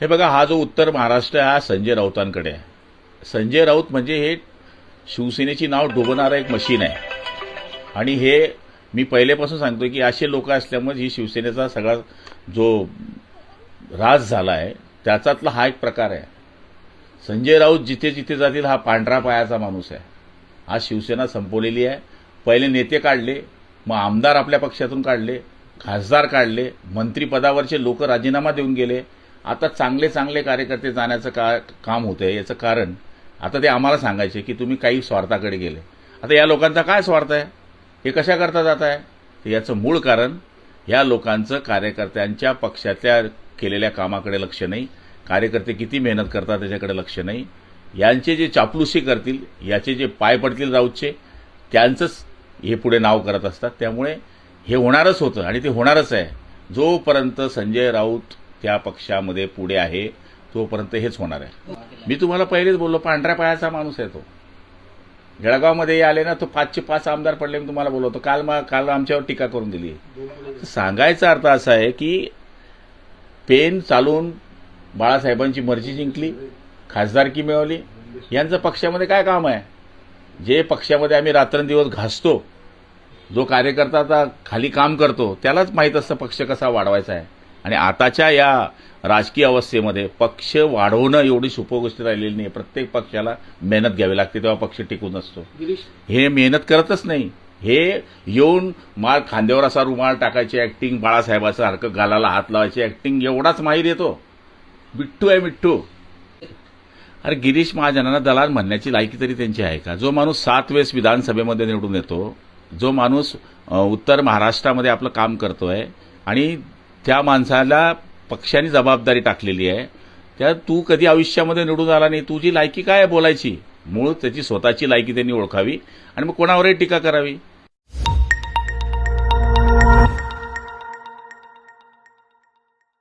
हे बघा हा जो उत्तर महाराष्ट्र आहे हा संजय राऊतांकडे आहे. संजय राऊत म्हणजे हे शिवसेनेची नाव डुबवणारं एक मशीन आहे. आणि हे मी पहिलेपासून सांगतो की असे लोक असल्यामुळे ही शिवसेनेचा सगळा जो राज झाला आहे त्याच्यातला हा एक प्रकार आहे. संजय राऊत जिथे जिथे जातील हा पांढरा पायाचा माणूस आहे. आज शिवसेना संपवलेली आहे. पहिले नेते काढले मग आमदार आपल्या पक्षातून काढले खासदार काढले मंत्रिपदावरचे लोक राजीनामा देऊन गेले. आता चांगले चांगले कार्यकर्ते जाण्याचं का काम होतंय याचं कारण आता ते आम्हाला सांगायचे की तुम्ही काही स्वार्थाकडे गेले. आता या लोकांचा काय स्वार्थ आहे? हे कशा करता जात आहे? तर याचं मूळ कारण या लोकांचं कार्यकर्त्यांच्या पक्षातल्या केलेल्या कामाकडे लक्ष नाही. कार्यकर्ते किती मेहनत करतात त्याच्याकडे लक्ष नाही. यांचे जे चापलुसी करतील याचे जे पाय पडतील राऊतचे त्यांचंच हे पुढे नाव करत असतात. त्यामुळे हे होणारच होतं आणि ते होणारच आहे. जोपर्यंत संजय राऊत त्या पक्षामध्ये पुढे आहे तोपर्यंत हेच होणार आहे. मी तुम्हाला पहिलेच बोललो पांढऱ्या पायाचा माणूस आहे तो. जळगावमध्ये आले ना तो पाचशे पाच आमदार पडले मी तुम्हाला बोलवतो काल मा काल आमच्यावर टीका करून दिली सांगायचा अर्थ असा आहे की पेन चालून बाळासाहेबांची मर्जी जिंकली खासदारकी मिळवली. यांचं पक्षामध्ये काय काम आहे? जे पक्षामध्ये आम्ही रात्रंदिवस घासतो जो कार्यकर्ता आता खाली काम करतो त्यालाच माहीत असतं पक्ष कसा वाढवायचा आहे. आणि आताच्या या राजकीय अवस्थेमध्ये पक्ष वाढवणं एवढी सोपं गोष्ट राहिलेली नाही. प्रत्येक पक्षाला मेहनत घ्यावी लागते तेव्हा पक्ष टिकून असतो हे मेहनत करतच नाही. हे येऊन माळ खांद्यावर असा रुमाल टाकायची ऍक्टिंग बाळासाहेबाचं सारखं गालाला हात लावायची ऍक्टिंग एवढाच माहीर येतो. मिठ्ठू आहे मिठ्ठू अरे गिरीश महाजनांना दलाल म्हणण्याची लायकी तरी त्यांची आहे का? जो माणूस सात वेळेस विधानसभेमध्ये निवडून येतो जो माणूस उत्तर महाराष्ट्रामध्ये आपलं काम करतोय आणि त्या माणसाला पक्षाने जबाबदारी टाकलेली आहे. त्या तू कधी आयुष्यामध्ये निवडून आला नाही तुझी लायकी काय आहे बोलायची? मूळ त्याची स्वतःची लायकी त्यांनी ओळखावी आणि मग कोणावरही टीका करावी.